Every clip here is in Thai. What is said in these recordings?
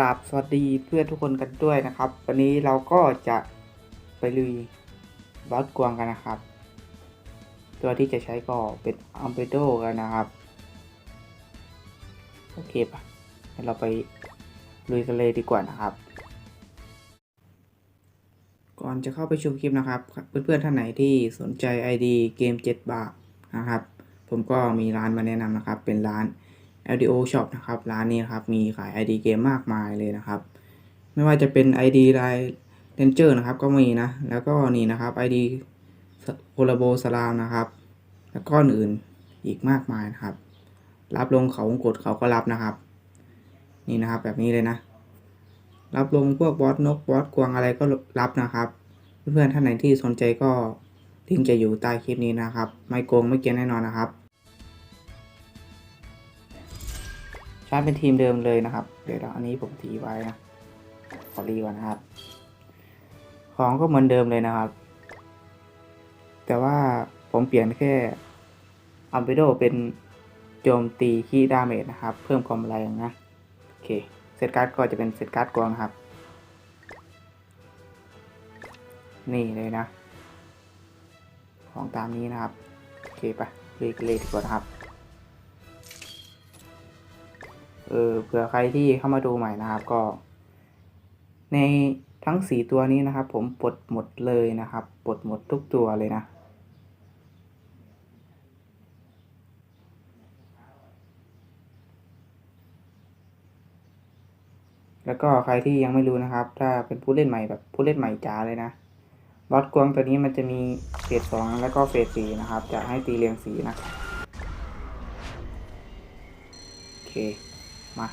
ราบสวัสดีเพื่อนทุกคนกันด้วยนะครับ วันนี้เราก็จะไปลุยบอสกวางกันนะครับ ตัวที่จะใช้ก็เป็นอัมเบโดกันนะครับ โอเคปะงั้นเราไปลุยกันเลยดีกว่านะครับ ก่อนจะเข้าไปชมคลิปนะครับ เพื่อนๆท่านไหนที่สนใจ ID เกม 7 บาทนะครับ ผมก็มีร้านมาแนะนำนะครับ เป็นร้าน LDO Shop นะครับร้านนี้นครับมีขาย ID เกมมากมายเลยนะครับ ไม่ว่าจะเป็น ID ราย Ranger นะครับก็มีนะ แล้วก็นี่นะครับ ID โคลาโบสลามนะครับ แล้วก็อื่นอีกมากมายนะครับ รับลงเขาวงกดเขาก็รับนะครับ นี่นะครับแบบนี้เลยนะ รับลงพวกบอสนกบอสกวางอะไรก็รับนะครับ เพื่อนๆท่านไหนที่สนใจก็ลิงก์จะอยู่ใต้คลิปนี้นะครับ ไม่โกงไม่เกียนแน่นอนนะครับ ชาร์จเป็นทีมเดิมเลยนะครับ เดี๋ยวอันนี้ผมทีไว้นะขอรีก่อนนะครับ ของก็เหมือนเดิมเลยนะครับ แต่ว่าผมเปลี่ยนแค่อัมเบโดเป็นโจมตีคีดาเมจนะครับ เพิ่มความแรงนะ โอเค เซตการ์ดก็จะเป็นเซตการ์ดกวางครับ นี่เลยนะ ของตามนี้นะครับ โอเคไปเลยเลยดีกว่านครับ เออเผื่อใครที่เข้ามาดูใหม่นะครับก็ ในทั้งสีตัวนี้นะครับ ผมปลดหมดเลยนะครับปลดหมดทุกตัวเลยนะแล้วก็ใครที่ยังไม่รู้นะครับ ถ้าเป็นผู้เล่นใหม่แบบผู้เล่นใหม่จ๋าเลยนะบอสกวงตัวนี้มันจะมีเฟสสองแล้วก็เฟสสี่นะครับ จะให้ตีเรียงสีนะ โอเค มา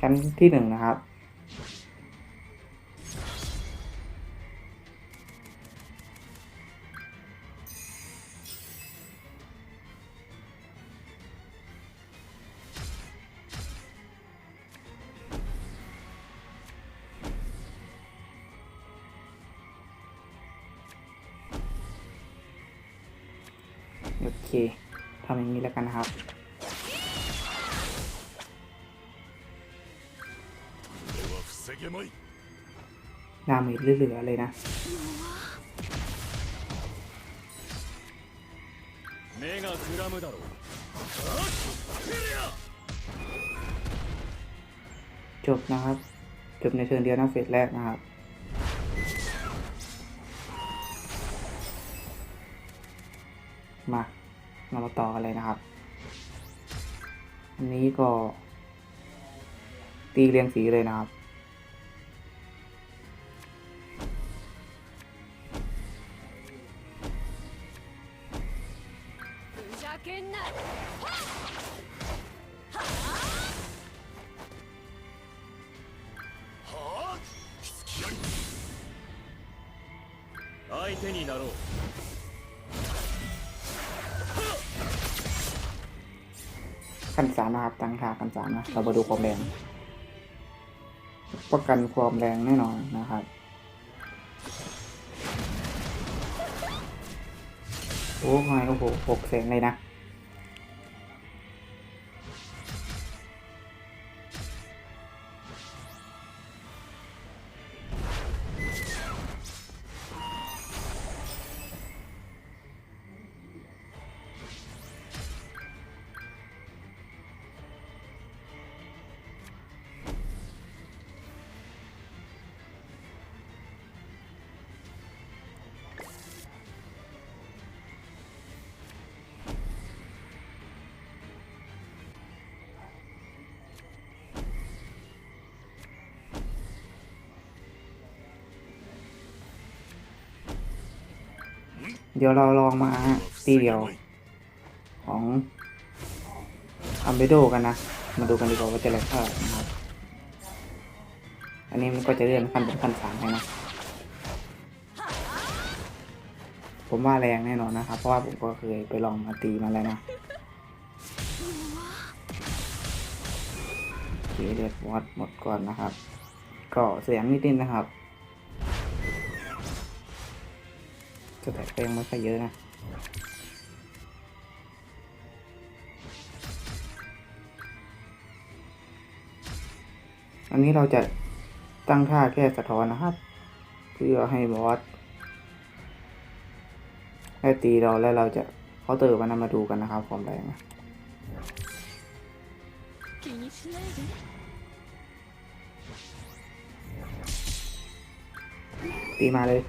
ชั้นที่หนึ่งนะครับโอเคทำอย่างนี้แล้วกันนะครับ ดาเมจเหลือๆเลยนะจบนะครับ จบในเชิงเดียวนะเฟสแรกนะครับมาเรามาต่อกันเลยนะครับ อันนี้ก็ตีเรียงสีเลยนะครับ สามนะเรามาดูความแรงประกันความแรงแน่นอนนะครับโอ้ยโอ้โหหกแสนเลยนะ เดี๋ยวเราลองมาตีเดียว ของอัมเบโดกันนะ มาดูกันดีกว่าว่าจะแรงเท่าไหร่นะครับอันนี้มันก็จะเลื่อนขั้นเป็นขั้นสามให้นะ ผมว่าแรงแน่นอนนะครับ เพราะว่าผมก็เคยไปลองมาตีมาแล้วนะโอเคเลือดวัดหมดก่อนนะครับ ก็เสียงนิดนึงนะครับ จะแตกเยังไม่ค่อเยอะนะอันนี้เราจะตั้งค่าแค่สะท้อนนะครับ เพื่อให้บอสได้ตีเราแล้วเราจะเขาเติร์มันมาดูกันนะครับความแรงตีมาเลย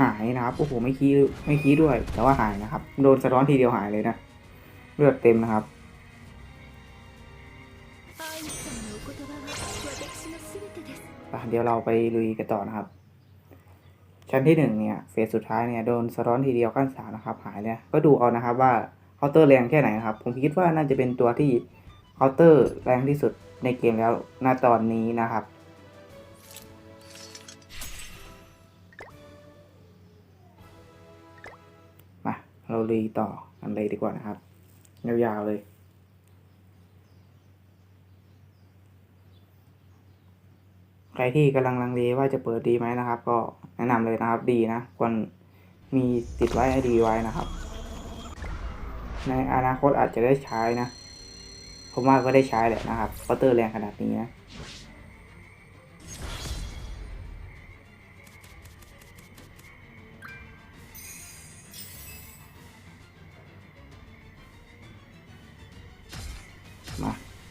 หายนะครับโอ้โหไม่คีไม่คีด้วย แต่ว่าหายนะครับ โดนสะท้อนทีเดียวหายเลยนะเลือดเต็มนะครับเดี๋ยวเราไปลุยกันต่อนะครับ ชั้นที่หนึ่งเนี่ยเฟสสุดท้ายเนี่ยโดนสะท้อนทีเดียวขั้นสามนะครับ หายเลยก็ดูเอานะครับว่าเคาน์เตอร์แรงแค่ไหนนะครับ ผมคิดว่าน่าจะเป็นตัวที่เคาน์เตอร์แรงที่สุดในเกมแล้วณตอนนี้นะครับ เราลุยต่อกันเลยดีกว่านะครับยาวๆเลย ใครที่กำลังลังเลว่าจะเปิดดีไหมนะครับ ก็แนะนำเลยนะครับดีนะควรมีติดไว้ให้ดีไว้นะครับ ในอนาคตอาจจะได้ใช้นะ ผมว่าก็ได้ใช้แหละนะครับเคาน์เตอร์แรงขนาดนี้นะ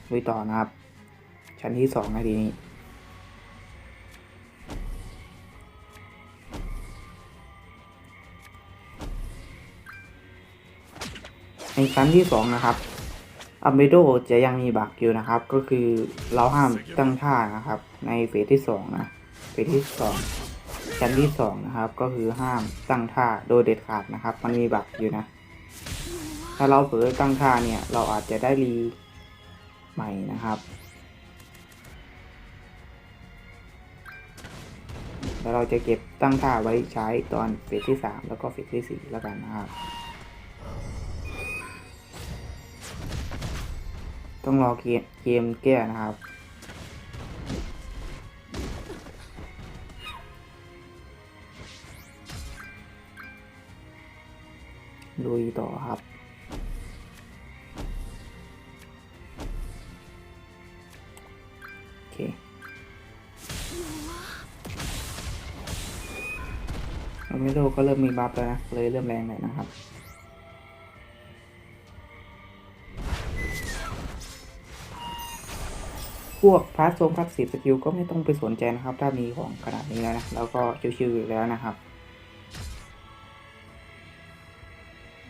ลุยต่อนะครับ ชั้นที่สองนาทีนี้ในชั้นที่สองนะครับอัมเบโดจะยังมีบักอยู่นะครับ ก็คือเราห้ามตั้งท่านะครับ ในเฟสที่สองนะ เฟสที่สองชั้นที่สองนะครับ ก็คือห้ามตั้งท่าโดยเด็ดขาดนะครับ มันมีบักอยู่นะ ถ้าเราเผลอตั้งท่าเนี่ย เราอาจจะได้รี ใหม่นะครับ แล้วเราจะเก็บตั้งท่าไว้ใช้ตอนเฟสที่สามแล้วก็เฟสที่สี่แล้วกันนะครับ ต้องรอเกมเกมแก้นะครับลุยต่อครับ เคเราไม่โลก็เริ่มมีบัฟแล้วนะ เลยเริ่มแรงหน่อยนะครับพวกพาร์ททรงพาร์ทสีสกิลก็ไม่ต้องไปสนใจนะครับ ถ้ามีของขนาดนี้แล้วนะ แล้วก็ชิวๆอยู่แล้วนะครับ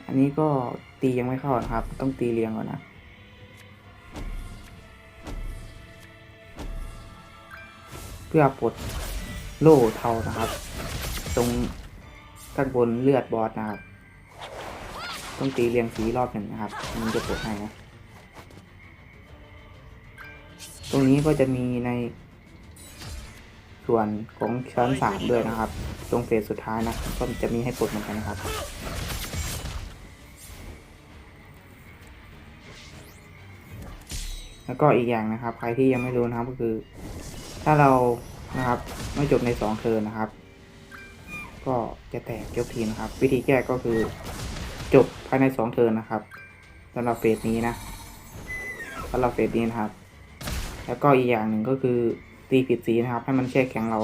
อันนี้ก็ตียังไม่เข้านะครับ ต้องตีเรียงก่อนนะ พื่อปลดโล่เทานะครับ ตรงข้างบนเลือดบอสนะครับ ต้องตีเรียงสีรอบหนึ่งนะครับ มันจะปลดให้นะ ตรงนี้ก็จะมีในส่วนของชั้นสามด้วยนะครับ ตรงเฟสสุดท้ายนะก็จะมีให้ปลดเหมือนกันนะครับแล้วก็อีกอย่างนะครับ ใครที่ยังไม่รู้นะครับก็คือ ถ้าเรานะครับไม่จบในสองเทิร์นนะครับ ก็จะแตกยกทีนะครับ วิธีแก้ก็คือจบภายในสองเทิร์นนะครับสำหรับเฟสนี้นะสำหรับเฟสนี้นะครับ แล้วก็อีกอย่างหนึ่งก็คือตีผิดสีนะครับ ให้มันแช่แข็งเรา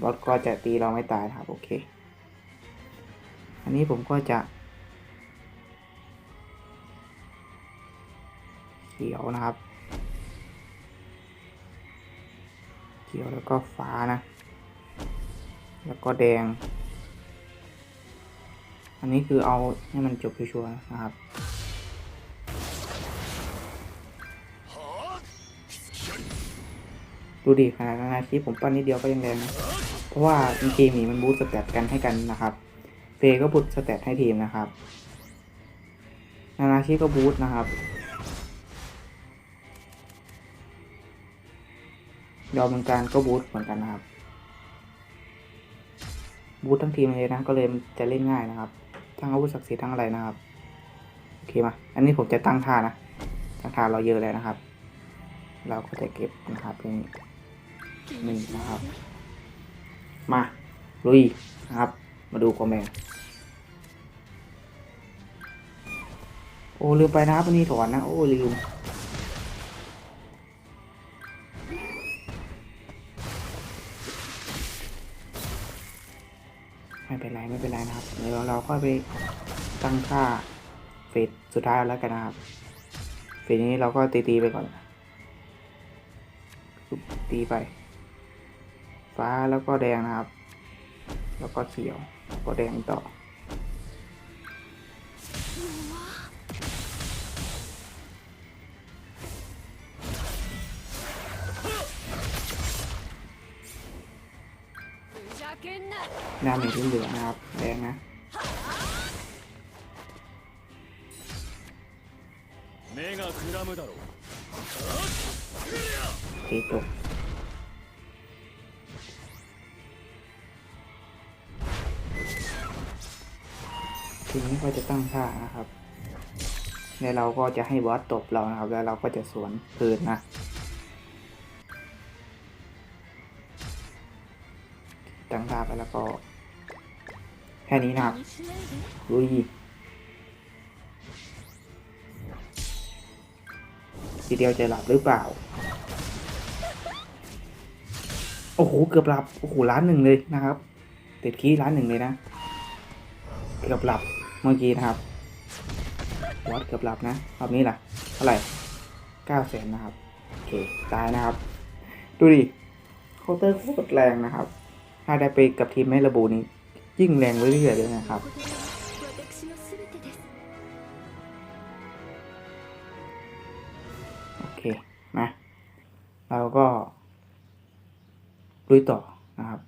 บอสก็จะตีเราไม่ตายนะครับ โอเค อันนี้ผมก็จะเขียวนะครับ เขียวแล้วก็ฟ้านะ แล้วก็แดง อันนี้คือเอาให้มันจบชัวร์นะครับดูดิขนาดนาทีผมปั้นนิดเดียวก็ยังแรงนะเพราะว่าเกมนี้มันบูสสเตตกันให้กันนะครับเฟก็บูสสเตตให้ทีมนะครับ นานาชีก็บูสนะครับ ยอมเหมือนกันก็บูทเหมือนกันนะครับบูททั้งทีมเลยนะก็เลยจะเล่นง่ายนะครับ ทั้งอาวุธศักดิ์สิทธิ์ทั้งอะไรนะครับโอเคมาอันนี้ผมจะตั้งท่านะตั้งท่าเราเยอะเลยนะครับ เราก็จะเก็บนะครับนี่นี่นะครับ มาลุยนะครับ มาดูคอมเมนต์โอ้ลืมไปนะครับวันนี้ถอนนะโอ้ลืม เราก็ไปตั้งค่าเฟสสุดท้ายแล้วกันนะครับ เฟสนี้เราก็ตีตีไปก่อน ตีไป ฟ้าแล้วก็แดงนะครับ แล้วก็เขียวก็แดงต่อ ดาเมจเหลือนะครับ แดงนะ ตีตุกทีนี้ก็จะตั้งท่านะครับในเราก็จะให้บอสตบเรานะครับ แล้วเราก็จะสวนคืนนะ ตั้งท่าไปแล้วก็ แค่นี้นะครับลุย ทีเดียวจะหลับหรือเปล่า โอ้โห เกือบหลับ โอ้โหล้านหนึ่งเลยนะครับ ติดคีล้านหนึ่งเลยนะ เกือบหลับเมื่อกี้นะครับวัดเกือบหลับนะรอบนี้ล่ะเท่าไหร่เก้าแสนนะครับโอเคตายนะครับ ดูดิเคาน์เตอร์โคตรแรงนะครับ ถ้าได้ไปกับทีมไม่ระบุนี้ยิ่งแรงเรื่อยๆเลยนะครับ เคมาเราก็ลุยต่อนะครับ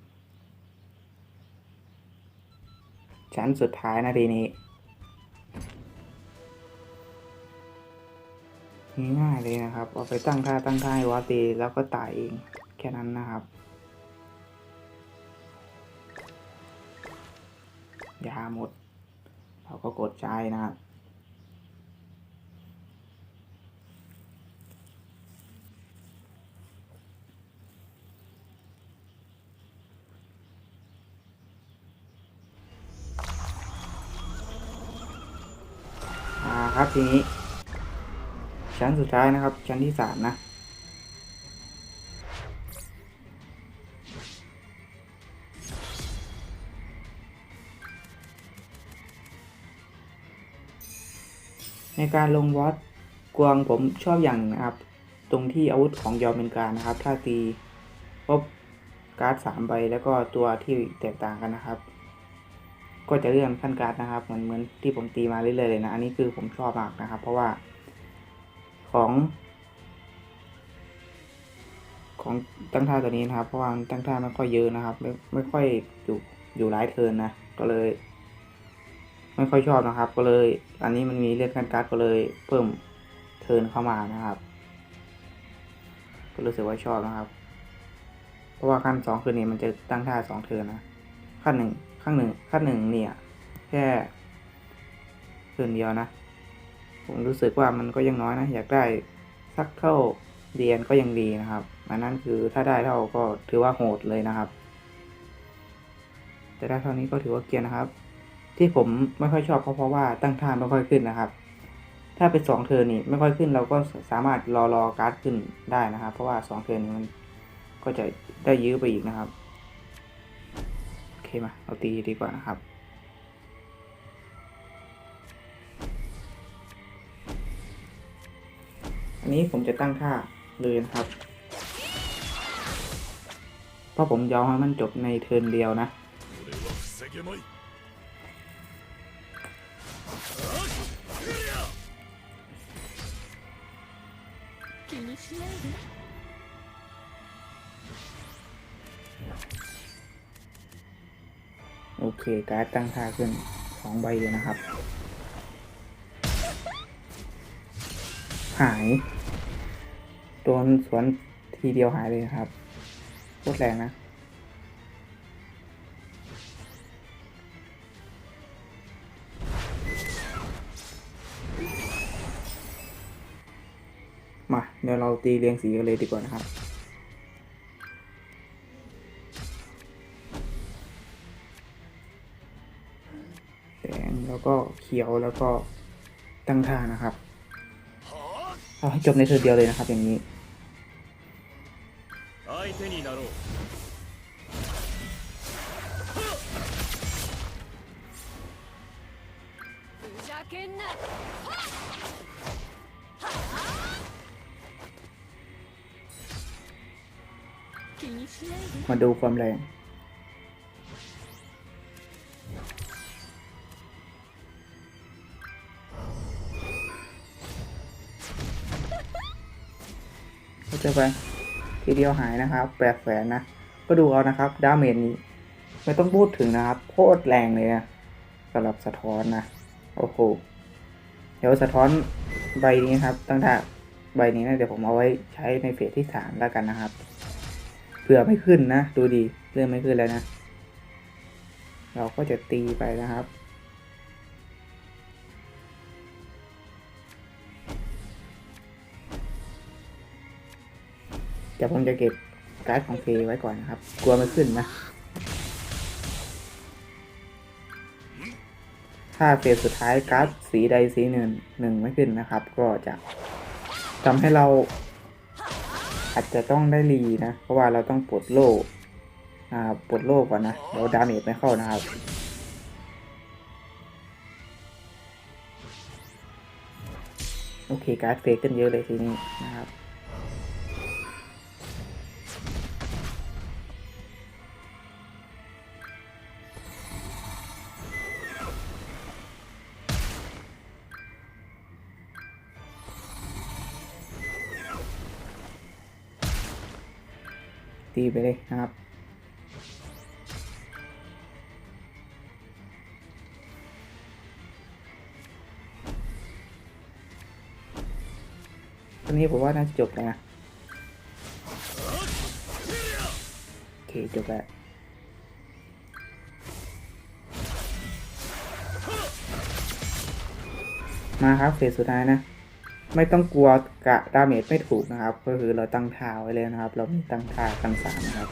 ชั้นสุดท้ายนาทีนี้ง่ายเลยนะครับ เอาไปตั้งท่าตั้งท่าให้วาตีแล้วก็ตายเองแค่นั้นนะครับ ยาหมด เราก็กดใจนะครับ อ่าครับ ทีนี้ ชั้นสุดท้ายนะครับ ชั้นที่สามนะ ในการลงวอตกวางผมชอบอย่างนะครับ ตรงที่อาวุธของยอมเป็นการนะครับ ถ้าตีพบการ์ดสามใบแล้วก็ตัวที่แตกต่างกันนะครับ ก็จะเลื่อนขั้นการ์ดนะครับ เหมือนเหมือนที่ผมตีมาเรื่อยๆเลยนะ อันนี้คือผมชอบมากนะครับ เพราะว่าของ ของตั้งท่าตัวนี้นะครับ เพราะว่าตั้งท่าไม่ค่อยเยอะนะครับ ไม่ไม่ค่อยอยู่อยู่หลายเทินนะ ก็เลย ไม่ค่อยชอบนะครับ ก็เลย อันนี้มันมีเลื่อนขั้นการ์ดก็เลยเพิ่มเทินเข้ามานะครับ ก็รู้สึกว่าชอบนะครับ เพราะว่าขั้นสองคือนี้มันจะตั้งท่าสองเทินนะขั้นหนึ่ง ขั้นหนึ่งขั้นหนึ่งเนี่ย แค่เทิร์นเดียวนะ ผมรู้สึกว่ามันก็ยังน้อยนะ อยากได้สักเท่าเรียนก็ยังดีนะครับอันนั้นคือถ้าได้เท่าก็ถือว่าโหดเลยนะครับ แต่ได้เท่านี้ก็ถือว่าเกียนนะครับ ที่ผมไม่ค่อยชอบเพราะเพราะว่าตั้งท่าไม่ค่อยขึ้นนะครับ ถ้าเป็นสองเทิร์นนี่ไม่ค่อยขึ้นเราก็สามารถรอรอการ์ดขึ้นได้นะครับ เพราะว่าสองเทิร์นี้มันก็จะได้ยื้อไปอีกนะครับ มาเราตีดีกว่านะครับ อันนี้ผมจะตั้งค่าเลยนะครับ เพราะผมยอมให้มันจบในเทิร์นเดียวนะ การ์ดตั้งท่าขึ้นสองใบเลยนะครับ หายโดนสวนทีเดียวหายเลยครับโคตรแรงนะ มา เดี๋ยวเราตีเรียงสีกันเลยดีกว่านะครับ ก็เขียวแล้วก็ตั้งท่านะครับ เอาให้จบในเทิเดียวเลยนะครับ อย่างนี้มาดูความแรง จะไป ทีเดียวหายนะครับแปดแสนนะ ก็ดูเอานะครับดาเมจนี้ไม่ต้องพูดถึงนะครับโคตรแรงเลยนะสำหรับสะท้อนนะ โอ้โห เดี๋ยวสะท้อนใบนี้ครับ ตั้งแต่ใบนี้นะเดี๋ยวผมเอาไว้ใช้ในเฟสที่สามแล้วกันนะครับเผื่อไม่ขึ้นนะ ดูดีเริ่มไม่ขึ้นแล้วนะ เราก็จะตีไปนะครับ ดี๋ยวผมจะเก็บการ์ดของเคไว้ก่อนนะครับ กลัวไม่ขึ้นนะ ถ้าเฟสสุดท้ายการ์ดสีใดสีหนึ่งหนึ่งไม่ขึ้นนะครับ ก็จะทำให้เราอาจจะต้องได้รีนะ เพราะว่าเราต้องปลดโล่ปลดโล่ก่อนนะเดี๋ยวดาเมจไม่เข้านะครับโอเคการ์ดเฟกกันเยอะเลยทีนี้นะครับ ตีไปเลยนะครับ ตอนนี้ผมว่าน่าจะจบแล้วนะโอเคจบแล้วมาครับเฟสสุดท้ายนะ ไม่ต้องกลัวกะดาเมจไม่ถูกนะครับ ก็คือเราตั้งท่าไว้เลยนะครับ เรามีตั้งท่ากันสามนะครับ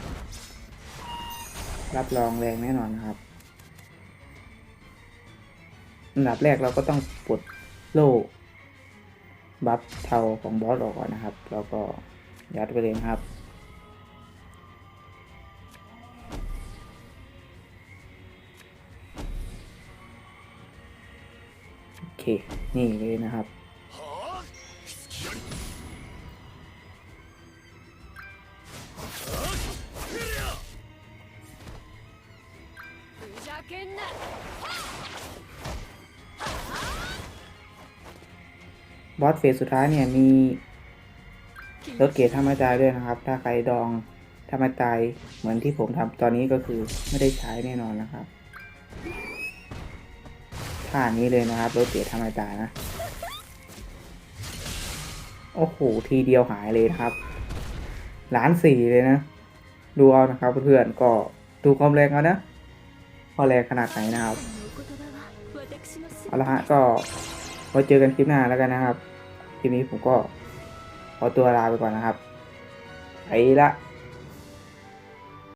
รับรองแรงแน่นอนนะครับอันดับแรกเราก็ต้องปลดโล่บัฟเทาของบอสออกก่อนนะครับ แล้วก็ยัดไปเลยครับ โอเค นี่เลยนะครับ บอสเฟสสุดท้ายเนี่ยมีรถเกียร์ธรรมตายด้วยนะครับ ถ้าใครดองธรรมตายเหมือนที่ผมทำตอนนี้ก็คือไม่ได้ใช้แน่นอนนะครับท่านี้เลยนะครับรถเกียร์ธรรมตายนะ โอ้โหทีเดียวหายเลยครับล้านสี่เลยนะ ดูเอานะครับเพื่อนก็ดูความแรงเอานะว่าแรงขนาดไหนนะครับเอาละฮะก็ไว้เจอกันคลิปหน้าแล้วกันนะครับ คลิปนี้ผมก็ขอตัวลาไปก่อนนะครับไปละ